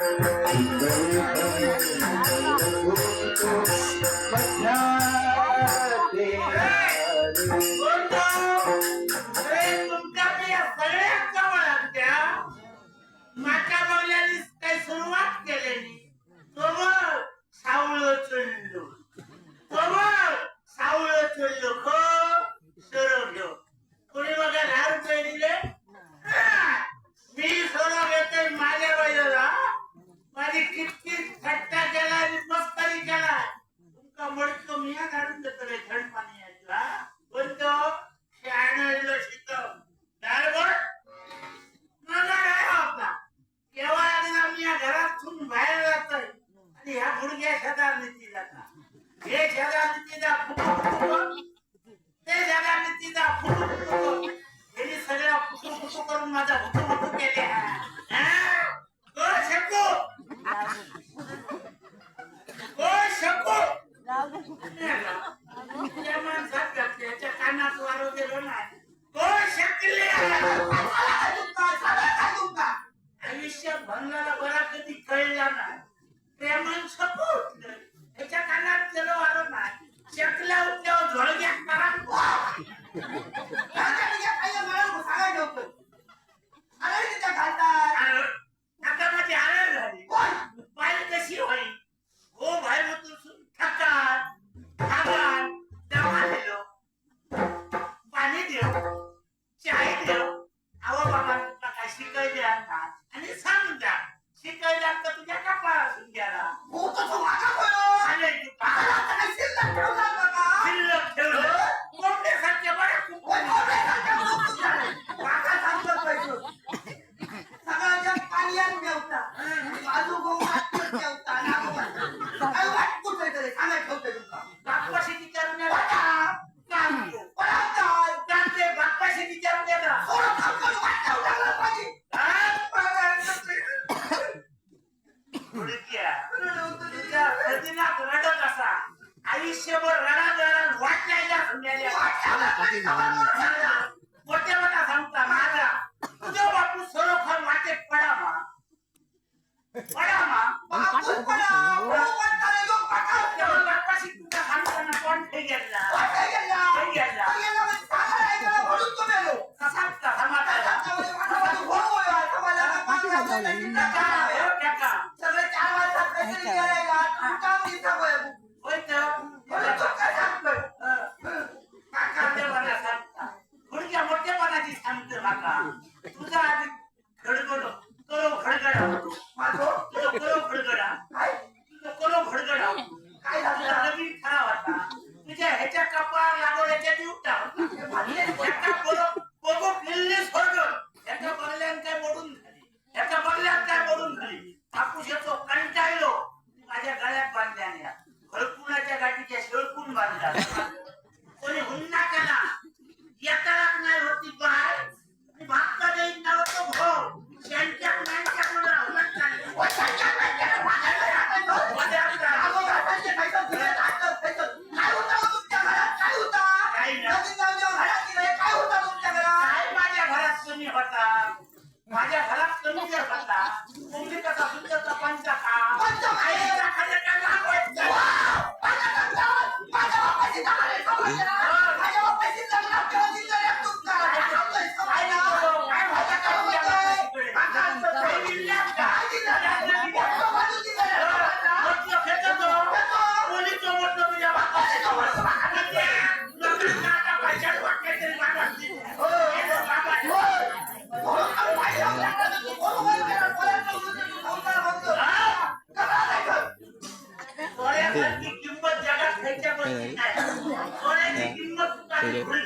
Hey! हुकू करून माझा हुकू हुकू केले ओ शकू! ओ शकू! त्या माणसात आयुष्यात भंगाला बरा कधी कळला ना प्रेमान शकू! आणि समजा शिकायला तुझ्या कपाळासून घ्यायला मला कधी नाही मोठ्या सांगता माझा तुझ्या बापू सरोखर वाटेत पडा. मा पडा. मा बापू पडा, पडा, पडा, पडा, पडा, पडा, पडा, पडा, पडा, पडा, पडा, पडा, पडा, पडा, पडा, पडा, पडा, पडा, Takut. করে